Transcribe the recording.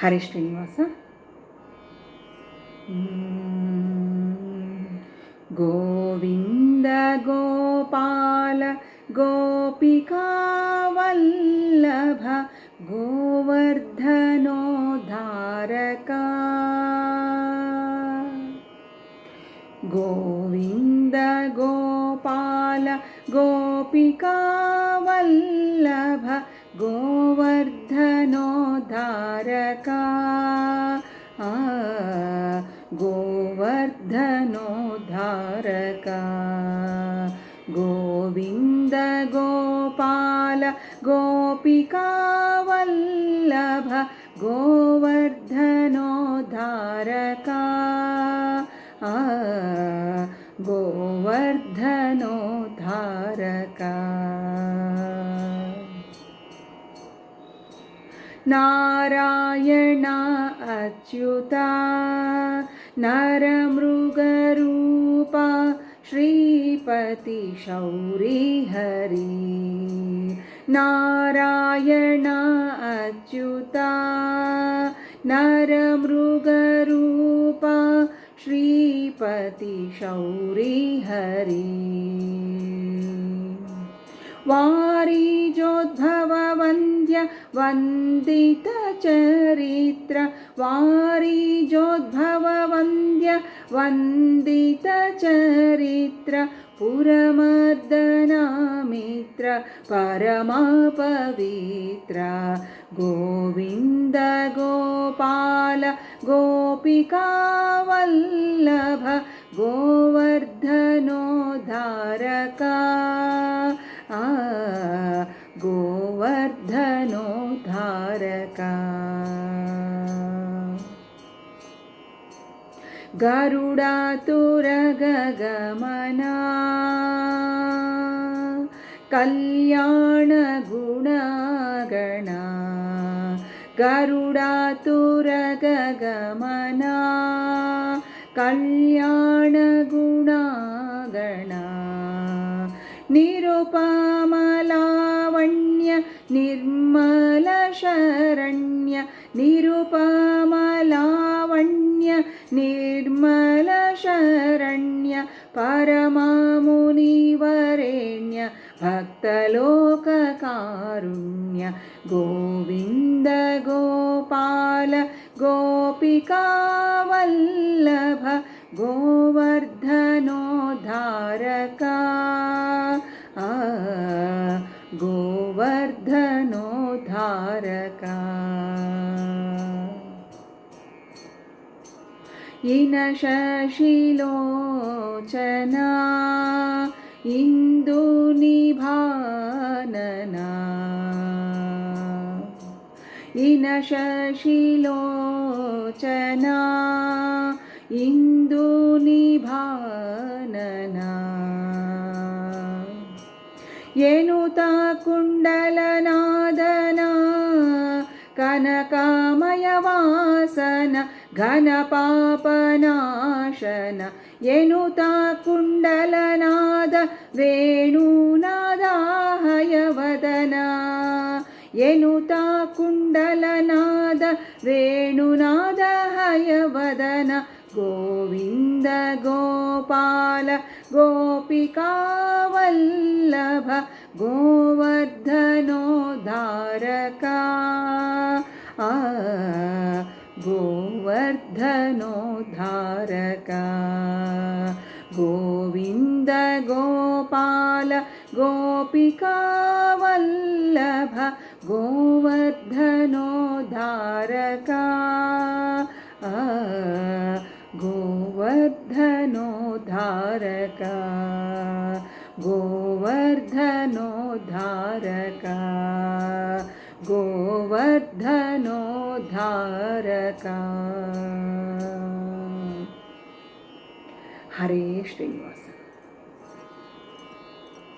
ಹರಿ ಶ್ರೀನಿವಾಸ ಗೋವಿಂದ ಗೋಪಾಲ ಗೋಪಿಕಾ ವಲ್ಲಭ ಗೋವರ್ಧನೋದ್ಧಾರಕ गोविन्द गोपाल गोपिका वल्लभ गोवर्धनोद्धारका। गोवर्धनोद्धारका। गोविन्द गोपाल गोपिका वल्लभ गोवर्धनोद्धारका। गोवर्धनोद्धारका नारायण अच्युता नरमृगरूपा श्रीपतिशौरिहरि नारायण अच्युता नरमृगरूपा श्रीपतिशौरिहरि वारीजोद्भववन्द्य वन्दितचरित्र वारीजोद्भववन्द्य वन्दितचरित्र पुरमर्दनामित्र परमापवित्र। गोविन्द गोपाल गोपिका वल्लभ गोवर्धनोद्धारका गोवर्धनोद्धारका गरुडातुरगमना कल्याणगुणगणा गरुडातुरगमना कल्याणगुणागणा निरुपमलावण्य निर्मलशरण्य निरुपमलावण्य निर्मलशरण्य परमामुनिवरेण्य भक्तलोककारुण्य गोविन्द गोपाल गोपिका वल्लभ गोवर्धनोद्धारका गोवर्धनोद्धारका इन शशिलोचना इन्दुनिभानना इन शशिलोचना इन्दुनिभानना एनुता कुण्डलनादना कनकामयवासन घनपापनाशन एनुता कुण्डलनाद वेणुनादाहयवदना एनुता कुण्डलनाद वेणुनादहयवदन गोविन्द गोपाल गोपिका वल्लभ गोवर्धनोद्धारका गोविन्द गोपाल गोपिका वल्लभ गोवर्धनोद्धारका। गोवर्धनोद्धारका। गोवर्धनोद्धारका गोवर्धनोद्धारका हरे श्रीनिवास।